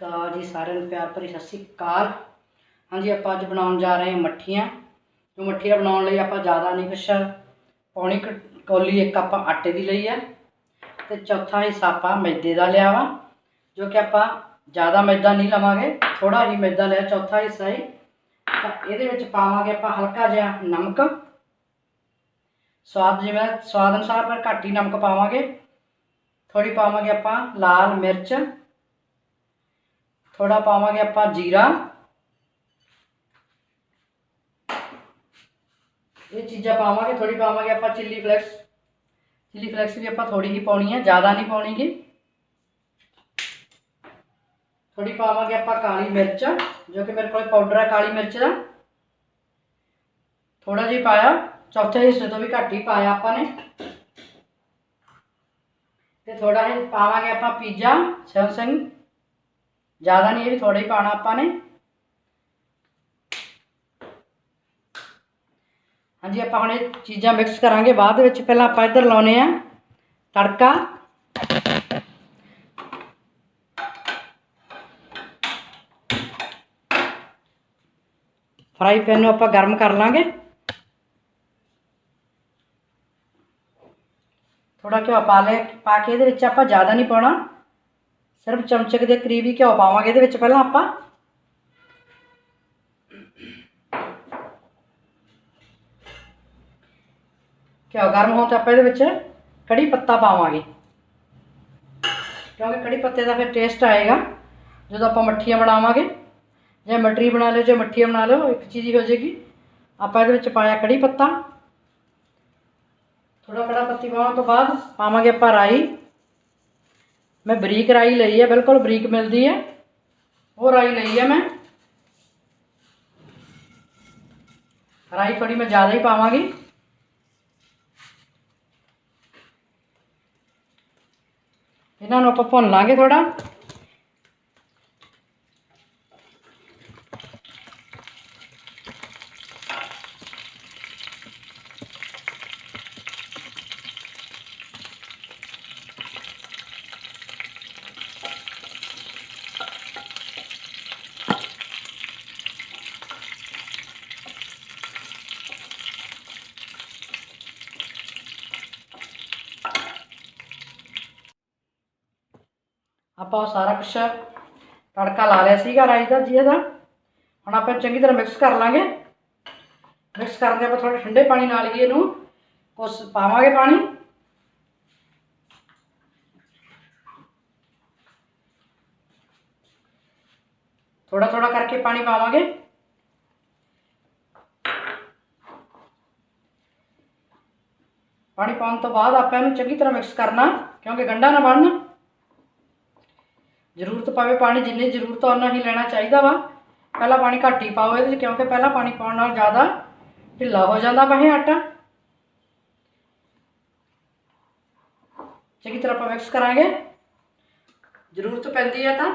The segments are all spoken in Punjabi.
ਅਕਾਲ ਜੀ ਸਾਰਿਆਂ ਨੂੰ ਪਿਆਰ ਭਰੀ ਸਤਿ ਸ਼੍ਰੀ ਅਕਾਲ। ਹਾਂਜੀ, ਆਪਾਂ ਅੱਜ ਬਣਾਉਣ ਜਾ ਰਹੇ ਹਾਂ ਮੱਠੀਆਂ। ਜੋ ਮੱਠੀਆਂ ਬਣਾਉਣ ਲਈ ਆਪਾਂ ਜ਼ਿਆਦਾ ਨਹੀਂ ਕੁਛ ਪੌਣੀ ਕੁ ਕੌਲੀ ਇੱਕ ਆਪਾਂ ਆਟੇ ਦੀ ਲਈ ਆ ਤੇ ਚੌਥਾ ਹਿੱਸਾ ਆਪਾਂ ਮੈਦੇ ਦਾ ਲਿਆ ਵਾ, ਜੋ ਕਿ ਆਪਾਂ ਜ਼ਿਆਦਾ ਮੈਦਾ ਨਹੀਂ ਲਵਾਂਗੇ ਥੋੜਾ ਹੀ ਮੈਦਾ ਲਿਆ ਚੌਥਾ ਹਿੱਸਾ ਹੀ। ਤਾਂ ਇਹਦੇ ਵਿੱਚ ਪਾਵਾਂਗੇ ਆਪਾਂ ਹਲਕਾ ਜਿਹਾ ਨਮਕ। ਸਵਾਦ ਜਿਵੇਂ ਸਵਾਦ ਅਨੁਸਾਰ ਪਰ ਘੱਟ ਹੀ ਨਮਕ ਪਾਵਾਂਗੇ। ਥੋੜੀ ਪਾਵਾਂਗੇ ਆਪਾਂ ਲਾਲ ਮਿਰਚ। ਥੋੜਾ ਪਾਵਾਂਗੇ ਆਪਾਂ ਜੀਰਾ ਇਹ ਚੀਜ਼ਾਂ ਪਾਵਾਂਗੇ ਥੋੜੀ ਪਾਵਾਂਗੇ ਆਪਾਂ ਚਿੱਲੀ ਫਲੈਕਸ ਚਿੱਲੀ ਫਲੈਕਸ ਵੀ ਆਪਾਂ ਥੋੜੀ ਹੀ ਪਾਉਣੀ ਹੈ ਜ਼ਿਆਦਾ ਨਹੀਂ ਪਾਉਣੀਗੀ ਥੋੜੀ ਪਾਵਾਂਗੇ ਆਪਾਂ ਕਾਲੀ ਮਿਰਚ ਜੋ ਕਿ ਮੇਰੇ ਕੋਲ ਪਾਊਡਰ ਹੈ ਕਾਲੀ ਮਿਰਚ ਦਾ ਥੋੜਾ ਜਿਹਾ ਪਾਇਆ ਚੌਥੇ ਹਿੱਸੇ ਤੋਂ ਵੀ ਘੱਟ ਹੀ ਪਾਇਆ ਆਪਾਂ ਨੇ ਤੇ ਥੋੜਾ ਜਿਹਾ ਪਾਵਾਂਗੇ ਆਪਾਂ ਪੀਜ਼ਾ ਸੈਵ ਸਿੰਘ ਜ਼ਿਆਦਾ ਨਹੀਂ ਇਹ ਵੀ ਥੋੜਾ ਹੀ ਪਾਣਾ ਆਪਾਂ ਨੇ ਹਾਂਜੀ ਆਪਾਂ ਹੁਣ ਇਹ ਚੀਜ਼ਾਂ ਮਿਕਸ ਕਰਾਂਗੇ ਬਾਅਦ ਦੇ ਵਿੱਚ ਪਹਿਲਾਂ ਆਪਾਂ ਇੱਧਰ ਲਾਉਨੇ ਆ ਤੜਕਾ ਫਰਾਈ ਪੈਨ ਨੂੰ ਆਪਾਂ ਗਰਮ ਕਰ ਲਾਂਗੇ ਥੋੜਾ ਘਿਓ ਪਾ ਲੈ ਪਾ ਕੇ ਇਹਦੇ ਵਿੱਚ ਆਪਾਂ ਜ਼ਿਆਦਾ ਨਹੀਂ ਪਾਉਣਾ ਸਿਰਫ ਚਮਚਕ ਦੇ ਕਰੀਬ ਹੀ ਘਿਓ ਪਾਵਾਂਗੇ, ਇਹਦੇ ਵਿੱਚ ਪਹਿਲਾਂ ਆਪਾਂ ਘਿਓ ਗਰਮ ਹੋਣ ਤੇ ਆਪਾਂ ਇਹਦੇ ਵਿੱਚ ਕੜੀ ਪੱਤਾ ਪਾਵਾਂਗੇ। ਕਿਉਂਕਿ ਕੜੀ ਪੱਤੇ ਦਾ ਫਿਰ ਟੇਸਟ ਆਏਗਾ, ਜਦੋਂ ਆਪਾਂ ਮੱਠੀਆਂ ਬਣਾਵਾਂਗੇ, ਜੇ ਮਟਰੀ ਬਣਾ ਲਿਓ, ਜੇ ਮੱਠੀਆਂ ਬਣਾ ਲਿਓ, ਇੱਕ ਚੀਜ਼ ਹੀ ਹੋ ਜਾਏਗੀ। ਆਪਾਂ ਇਹਦੇ ਵਿੱਚ ਪਾਇਆ ਕੜੀ ਪੱਤਾ। ਥੋੜਾ ਕੜਾ ਪੱਤੀ ਪਾਉਣ ਤੋਂ ਬਾਅਦ ਪਾਵਾਂਗੇ ਆਪਾਂ ਰਾਈ। ਮੈਂ ਬਰੀਕ ਰਾਈ ਲਈ ਹੈ, ਬਿਲਕੁਲ ਬਰੀਕ ਮਿਲਦੀ ਹੈ। ਉਹ ਰਾਈ ਲਈ ਹੈ ਮੈਂ। ਰਾਈ ਥੋੜੀ ਮੈਂ ਜ਼ਿਆਦਾ ਹੀ ਪਾਵਾਂਗੀ। ਇਹਨਾਂ ਨੂੰ ਆਪਾਂ ਭੁੰਨ ਲਾਂਗੇ ਥੋੜਾ ਆਪਾਂ ਉਹ ਸਾਰਾ ਕੁਛ ਤੜਕਾ ਲਾ ਲਿਆ ਸੀਗਾ ਰਾਈ ਦਾ ਜੀ ਇਹਦਾ ਹੁਣ ਆਪਾਂ ਚੰਗੀ ਤਰ੍ਹਾਂ ਮਿਕਸ ਕਰ ਲਾਂਗੇ। ਮਿਕਸ ਕਰਨ ਦੇ ਆਪਾਂ ਥੋੜਾ ਠੰਡੇ ਪਾਣੀ ਨਾਲ ਹੀ ਇਹਨੂੰ ਕੁਛ ਪਾਵਾਂਗੇ ਪਾਣੀ। ਥੋੜਾ ਥੋੜਾ ਕਰਕੇ ਪਾਣੀ ਪਾਵਾਂਗੇ। ਪਾਣੀ ਪਾਉਣ ਤੋਂ ਬਾਅਦ ਆਪਾਂ ਇਹਨੂੰ ਚੰਗੀ ਤਰ੍ਹਾਂ ਮਿਕਸ ਕਰਨਾ, ਕਿਉਂਕਿ ਗੰਢਾ ਨਾ ਬਣਨ। ਜ਼ਰੂਰਤ ਪਵੇ ਪਾਣੀ ਜਿੰਨੀ ਜ਼ਰੂਰਤ ਆ ਉਹਨਾਂ ਹੀ ਲੈਣਾ ਚਾਹੀਦਾ ਵਾ ਪਹਿਲਾਂ ਪਾਣੀ ਘੱਟ ਹੀ ਪਾਓ ਇਹਦੇ 'ਚ ਕਿਉਂਕਿ ਪਹਿਲਾਂ ਪਾਣੀ ਪਾਉਣ ਨਾਲ ਜ਼ਿਆਦਾ ਢਿੱਲਾ ਹੋ ਜਾਂਦਾ ਵਾ ਇਹ ਆਟਾ ਚੰਗੀ ਤਰ੍ਹਾਂ ਆਪਾਂ ਮਿਕਸ ਕਰਾਂਗੇ ਜ਼ਰੂਰਤ ਪੈਂਦੀ ਹੈ ਤਾਂ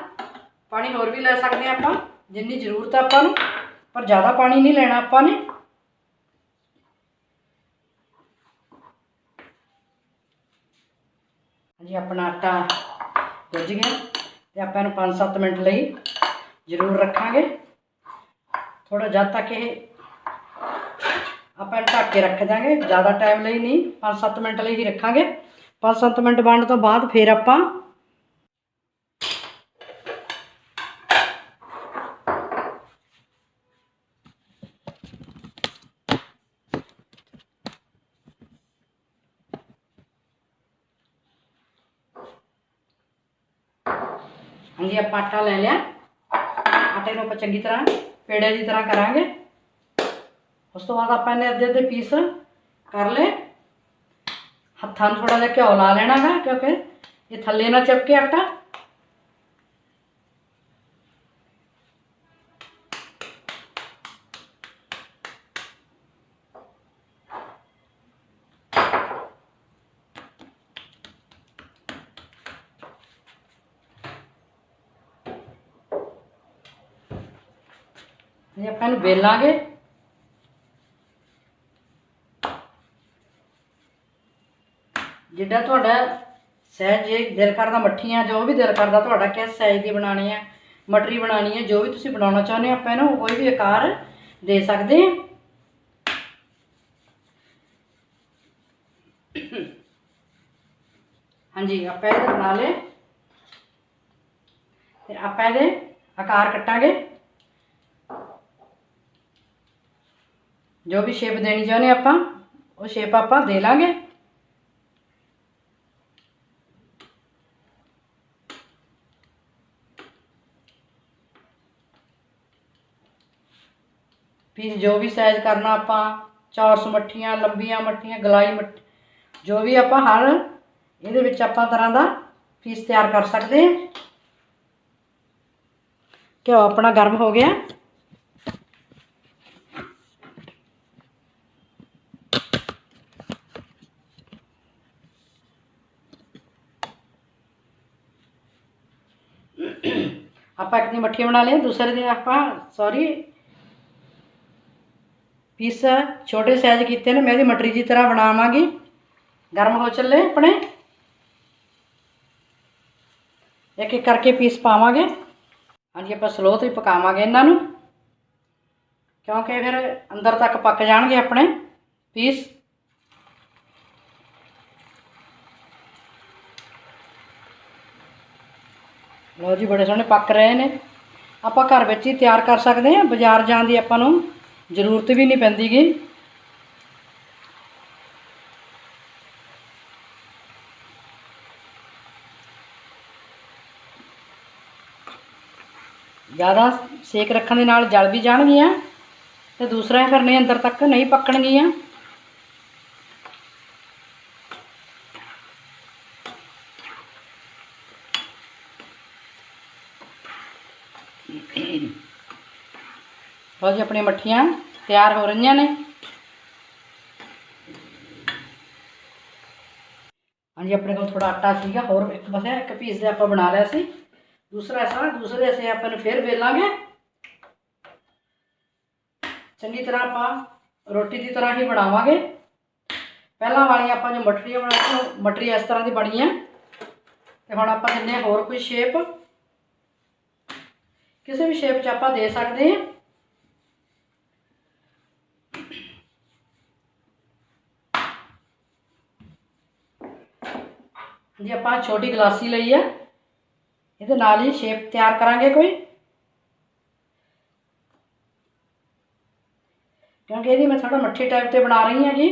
ਪਾਣੀ ਹੋਰ ਵੀ ਲੈ ਸਕਦੇ ਆ ਆਪਾਂ ਜਿੰਨੀ ਜ਼ਰੂਰਤ ਆ ਆਪਾਂ ਨੂੰ ਪਰ ਜ਼ਿਆਦਾ ਪਾਣੀ ਨਹੀਂ ਲੈਣਾ ਆਪਾਂ ਨੇ ਹਾਂਜੀ ਆਪਣਾ ਆਟਾ ਗੁੱਝ ਗਿਆ ਤੇ ਆਪਾਂ ਇਹਨੂੰ 5-7 ਮਿੰਟ ਲਈ ਜ਼ਰੂਰ ਰੱਖਾਂਗੇ। ਥੋੜਾ ਜਦ ਤੱਕ ਇਹ ਆਪਾਂ ਇਹਨੂੰ ਢੱਕ ਕੇ ਰੱਖ ਦਾਂਗੇ ਜ਼ਿਆਦਾ ਟਾਈਮ ਲਈ ਨਹੀਂ 5-7 ਮਿੰਟ ਲਈ ਹੀ ਰੱਖਾਂਗੇ। 5-7 ਮਿੰਟ ਬਣਨ ਤੋਂ ਬਾਅਦ ਫਿਰ ਆਪਾਂ ਹਾਂਜੀ ਆਪਾਂ ਆਟਾ ਲੈ ਲਿਆ। ਆਟੇ ਨੂੰ ਆਪਾਂ ਚੰਗੀ ਤਰ੍ਹਾਂ ਪੇੜੇ ਦੀ ਤਰ੍ਹਾਂ ਕਰਾਂਗੇ। ਉਸ ਤੋਂ ਬਾਅਦ ਆਪਾਂ ਇਹਨੇ ਅੱਧੇ ਅੱਧੇ ਪੀਸ ਕਰ ਲਏ। ਹੱਥਾਂ ਨੂੰ ਥੋੜਾ ਜਿਹਾ ਘਿਓ ਲਾ ਲੈਣਾ ਹੈ ਕਿਉਂਕਿ ਇਹ ਥੱਲੇ ਨਾ ਚਿਪਕੇ ਆਟਾ। ਇਹ ਆਪਾਂ ਇਹਨੂੰ ਵੇਲਾਂਗੇ। ਜਿੱਦਾਂ ਤੁਹਾਡਾ ਸਹਿਜ ਜੇ ਦਿਲ ਕਰਦਾ ਮੱਠੀਆਂ ਜੋ ਵੀ ਦਿਲ ਕਰਦਾ ਤੁਹਾਡਾ ਕਿਸ ਸਾਈਜ਼ ਦੀ ਬਣਾਣੀ ਆ, ਮਟਰੀ ਬਣਾਉਣੀ ਹੈ ਜੋ ਵੀ ਤੁਸੀਂ ਬਣਾਉਣਾ ਚਾਹੁੰਦੇ ਹੋ, ਆਪਾਂ ਇਹਨੂੰ ਕੋਈ ਵੀ ਆਕਾਰ ਦੇ ਸਕਦੇ ਹਾਂ ਹਾਂਜੀ, ਆਪਾਂ ਇਹਦੇ ਬਣਾ ਲਏ ਤੇ ਆਪਾਂ ਇਹਦੇ ਆਕਾਰ ਕੱਟਾਂਗੇ। ਜੋ ਵੀ ਸ਼ੇਪ ਦੇਣੀ ਚਾਹੁੰਦੇ ਆਪਾਂ, ਉਹ ਸ਼ੇਪ ਆਪਾਂ ਦੇ ਲਾਂਗੇ। ਪੀਸ ਜੋ ਵੀ ਸਾਈਜ਼ ਕਰਨਾ ਆਪਾਂ, ਚੌਰਸ ਮੱਠੀਆਂ, ਲੰਬੀਆਂ ਮੱਠੀਆਂ, ਗਲਾਈ ਮੱਠੀ, ਜੋ ਵੀ ਆਪਾਂ ਹਰ, ਇਹਦੇ ਵਿੱਚ ਆਪਾਂ ਤਰ੍ਹਾਂ ਦਾ ਪੀਸ ਤਿਆਰ ਕਰ ਸਕਦੇ ਹਾਂ। ਘਿਓ ਆਪਣਾ ਗਰਮ ਹੋ ਗਿਆ। ਆਪਾਂ ਇੱਕ ਦੀ ਮੱਠੀ ਬਣਾ ਲਈ ਦੂਸਰੇ ਦਿਨ ਆਪਾਂ ਸੌਰੀ ਪੀਸ ਛੋਟੇ ਸਾਈਜ਼ ਕੀਤੇ ਨੇ, ਮੈਂ ਇਹਦੀ ਮਟਰੀ ਦੀ ਤਰ੍ਹਾਂ ਬਣਾਵਾਂਗੀ। ਗਰਮ ਹੋ ਚੱਲੇ ਆਪਣੇ। ਇੱਕ ਇੱਕ ਕਰਕੇ ਪੀਸ ਪਾਵਾਂਗੇ। ਹਾਂਜੀ, ਆਪਾਂ ਸਲੋ ਤੇ ਹੀ ਪਕਾਵਾਂਗੇ ਇਹਨਾਂ ਨੂੰ। ਕਿਉਂਕਿ ਫਿਰ ਅੰਦਰ ਤੱਕ ਪੱਕ ਜਾਣਗੇ ਆਪਣੇ ਪੀਸ ਲਓ ਜੀ, ਬੜੇ ਸੋਹਣੇ ਪੱਕ ਰਹੇ ਨੇ। ਆਪਾਂ ਘਰ ਵਿੱਚ ਹੀ ਤਿਆਰ ਕਰ ਸਕਦੇ ਹਾਂ। ਬਾਜ਼ਾਰ ਜਾਣ ਦੀ ਆਪਾਂ ਨੂੰ ਜ਼ਰੂਰਤ ਵੀ ਨਹੀਂ ਪੈਂਦੀਗੀ। ਜ਼ਿਆਦਾ ਸੇਕ ਰੱਖਣ ਦੇ ਨਾਲ ਜਲ ਵੀ ਜਾਣਗੀਆਂ ਤੇ ਦੂਸਰਾ ਫਿਰ ਨਹੀਂ, ਅੰਦਰ ਤੱਕ ਨਹੀਂ ਪੱਕਣਗੀਆਂ। ਲਓ ਜੀ ਆਪਣੀਆਂ ਮੱਠੀਆਂ ਤਿਆਰ ਹੋ ਰਹੀਆਂ ਨੇ। ਹਾਂਜੀ, ਆਪਣੇ ਕੋਲ ਥੋੜਾ ਆਟਾ ਸੀਗਾ, ਹੋਰ ਇੱਕ ਬਸ ਇੱਕ ਪੀਸ ਦਾ ਆਪਾਂ ਬਣਾ ਲਿਆ ਸੀ। ਦੂਸਰਾ ਸਾਰਾ, ਦੂਸਰੇ ਐਸੇ ਆਪਾਂ ਨੂੰ ਫੇਰ ਵੇਲਾਂਗੇ। ਚੰਗੀ ਤਰ੍ਹਾਂ ਆਪਾਂ ਰੋਟੀ ਦੀ ਤਰ੍ਹਾਂ ਹੀ ਬਣਾਵਾਂਗੇ। ਪਹਿਲਾਂ ਵਾਲੀਆਂ ਆਪਾਂ ਜੋ ਮਟਰੀਆਂ ਬਣਾਈਆਂ ਮਟਰੀ ਇਸ ਤਰ੍ਹਾਂ ਦੀ ਬਣੀ ਹੈ ਤੇ ਹੁਣ ਆਪਾਂ ਦਿੰਦੇ ਹਾਂ ਹੋਰ ਕੋਈ ਸ਼ੇਪ ਕਿਸੇ ਵੀ ਸ਼ੇਪ 'ਚ ਆਪਾਂ ਦੇ ਸਕਦੇ ਹਾਂ। ਜੇ, ਆਪਾਂ ਛੋਟੀ ਗਲਾਸੀ ਲਈ ਹੈ। ਇਹਦੇ ਨਾਲ ਹੀ ਸ਼ੇਪ ਤਿਆਰ ਕਰਾਂਗੇ ਕੋਈ। ਕਿਉਂਕਿ ਇਹਦੀ ਮੈਂ ਥੋੜਾ ਮੱਠੀ ਟਾਈਪ ਤੇ ਬਣਾ ਰਹੀ ਹਾਂ ਜੀ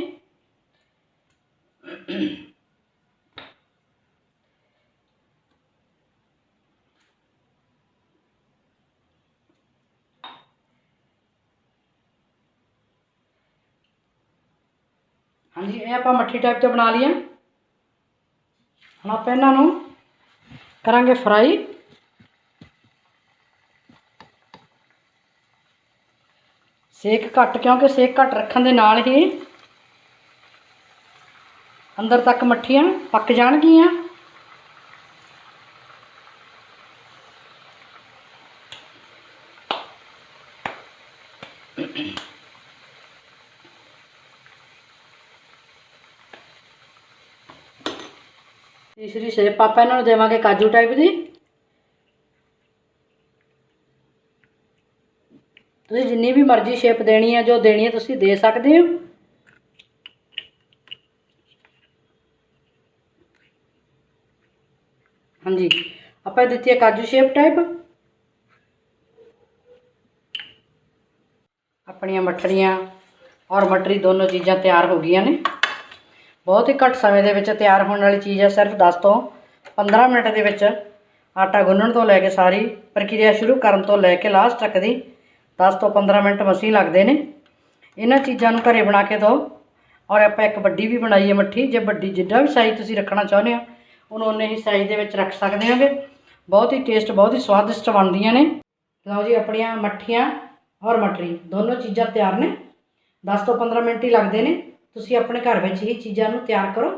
ਹਾਂਜੀ, ਇਹ ਆਪਾਂ ਮੱਠੀ ਟਾਈਪ ਤੇ ਬਣਾ ਲਈਆਂ ਹੁਣ ਆਪਾਂ ਇਹਨਾਂ ਨੂੰ ਕਰਾਂਗੇ ਫਰਾਈ ਸੇਕ ਘੱਟ, ਕਿਉਂਕਿ ਸੇਕ ਘੱਟ ਰੱਖਣ ਦੇ ਨਾਲ ਹੀ ਅੰਦਰ ਤੱਕ ਮੱਠੀਆਂ ਪੱਕ ਜਾਣਗੀਆਂ। ਤੀਸਰੀ ਸ਼ੇਪ ਆਪਾਂ ਇਹਨਾਂ ਨੂੰ ਦੇਵਾਂਗੇ ਕਾਜੂ ਟਾਈਪ ਦੀ। ਤੁਸੀਂ ਜਿੰਨੀ ਵੀ ਮਰਜ਼ੀ ਸ਼ੇਪ ਦੇਣੀ ਹੈ ਜੋ ਦੇਣੀ ਹੈ ਤੁਸੀਂ ਦੇ ਸਕਦੇ ਹੋ। ਹਾਂਜੀ, ਆਪਾਂ ਦਿੱਤੀ ਹੈ ਕਾਜੂ ਸ਼ੇਪ ਟਾਈਪ ਆਪਣੀਆਂ ਮਠੜੀਆਂ ਔਰ ਮਟਰੀ ਦੋਨੋਂ ਚੀਜ਼ਾਂ ਤਿਆਰ ਹੋ ਗਈਆਂ ਨੇ। ਬਹੁਤ ਹੀ ਘੱਟ ਸਮੇਂ ਦੇ ਵਿੱਚ ਤਿਆਰ ਹੋਣ ਵਾਲੀ ਚੀਜ਼ ਹੈ ਸਿਰਫ 10 ਤੋਂ 15 ਮਿੰਟ ਦੇ ਵਿੱਚ ਆਟਾ ਗੁੰਨਣ ਤੋਂ ਲੈ ਕੇ ਸਾਰੀ ਪ੍ਰਕਿਰਿਆ ਸ਼ੁਰੂ ਕਰਨ ਤੋਂ ਲੈ ਕੇ ਲਾਸਟ ਤੱਕ ਦੀ 10 ਤੋਂ 15 ਮਿੰਟ ਮਸੀਂ ਲੱਗਦੇ ਨੇ। ਇਹਨਾਂ ਚੀਜ਼ਾਂ ਨੂੰ ਘਰੇ ਬਣਾ ਕੇ ਦਿਓ ਔਰ ਆਪਾਂ ਇੱਕ ਵੱਡੀ ਵੀ ਬਣਾਈ ਹੈ ਮੱਠੀ। ਜੇ ਵੱਡੀ ਜਿੱਡਾ ਵੀ ਸਾਈਜ਼ ਤੁਸੀਂ ਰੱਖਣਾ ਚਾਹੁੰਦੇ ਹੋ, ਉਹਨੂੰ ਉਨੇ ਹੀ ਸਾਈਜ਼ ਦੇ ਵਿੱਚ ਰੱਖ ਸਕਦੇ ਹੋਗੇ। ਬਹੁਤ ਹੀ ਟੇਸਟ ਬਹੁਤ ਹੀ ਸਵਾਦਿਸ਼ਟ ਬਣਦੀਆਂ ਨੇ। ਲਓ ਜੀ ਆਪਣੀਆਂ ਮੱਠੀਆਂ ਔਰ ਮਟਰੀ, ਦੋਨੋਂ ਚੀਜ਼ਾਂ ਤਿਆਰ ਨੇ। 10 ਤੋਂ 15 ਮਿੰਟ ਹੀ ਲੱਗਦੇ ਨੇ। ਤੁਸੀਂ ਆਪਣੇ ਘਰ ਵਿੱਚ ਹੀ ਚੀਜ਼ਾਂ ਨੂੰ ਤਿਆਰ ਕਰੋ।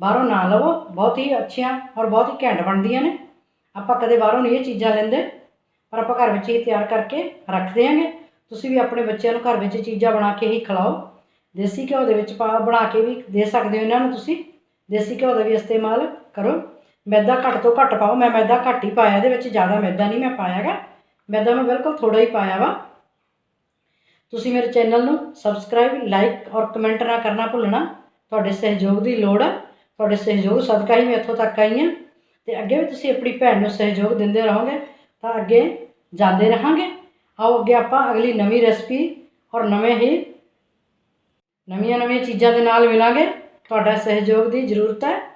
ਬਾਹਰੋਂ ਨਾ ਲਵੋ, ਬਹੁਤ ਹੀ ਅੱਛੀਆਂ ਔਰ ਬਹੁਤ ਹੀ ਘੈਂਟ ਬਣਦੀਆਂ ਨੇ। ਆਪਾਂ ਕਦੇ ਬਾਹਰੋਂ ਨਹੀਂ ਇਹ ਚੀਜ਼ਾਂ ਲੈਂਦੇ, ਪਰ ਆਪਾਂ ਘਰ ਵਿੱਚ ਹੀ ਤਿਆਰ ਕਰਕੇ ਰੱਖ ਦਿਆਂਗੇ ਤੁਸੀਂ ਵੀ ਆਪਣੇ ਬੱਚਿਆਂ ਨੂੰ ਘਰ ਵਿੱਚ ਚੀਜ਼ਾਂ ਬਣਾ ਕੇ ਹੀ ਖਿਲਾਓ। ਦੇਸੀ ਘਿਓ ਦੇ ਵਿੱਚ ਪਾ, ਬਣਾ ਕੇ ਵੀ ਦੇ ਸਕਦੇ ਹੋ ਇਹਨਾਂ ਨੂੰ ਤੁਸੀਂ। ਦੇਸੀ ਘਿਓ ਦਾ ਵੀ ਇਸਤੇਮਾਲ ਕਰੋ। ਮੈਦਾ ਘੱਟ ਤੋਂ ਘੱਟ ਪਾਓ। ਮੈਂ ਮੈਦਾ ਘੱਟ ਹੀ ਪਾਇਆ, ਇਹਦੇ ਵਿੱਚ ਜ਼ਿਆਦਾ ਮੈਦਾ ਨਹੀਂ ਮੈਂ ਪਾਇਆਗਾ। ਮੈਦਾ ਮੈਂ ਬਿਲਕੁਲ ਥੋੜਾ ਹੀ ਪਾਇਆ ਵਾ। ਤੁਸੀਂ ਮੇਰੇ ਚੈਨਲ ਨੂੰ ਸਬਸਕ੍ਰਾਈਬ ਲਾਈਕ ਔਰ ਕਮੈਂਟ ਨਾ ਕਰਨਾ ਭੁੱਲਣਾ। ਤੁਹਾਡੇ ਸਹਿਯੋਗ ਦੀ ਲੋੜ ਹੈ ਤੁਹਾਡੇ ਸਹਿਯੋਗ ਸਦਕਾ ਹੀ ਮੈਂ ਇੱਥੋਂ ਤੱਕ ਆਈ ਹਾਂ। ਤੇ ਅੱਗੇ ਵੀ ਤੁਸੀਂ ਆਪਣੀ ਭੈਣ ਨੂੰ ਸਹਿਯੋਗ ਦਿੰਦੇ ਰਹੋਗੇ, ਤਾਂ ਅੱਗੇ ਜਾਂਦੇ ਰਹਾਂਗੇ। ਆਓ ਅੱਗੇ ਆਪਾਂ ਅਗਲੀ ਨਵੀਂ ਰੈਸਪੀ ਔਰ ਨਵੇਂ ਹੀ ਨਵੀਆਂ ਨਵੀਆਂ ਚੀਜ਼ਾਂ ਦੇ ਨਾਲ ਮਿਲਾਂਗੇ। ਤੁਹਾਡਾ ਸਹਿਯੋਗ ਦੀ ਜ਼ਰੂਰਤ ਹੈ।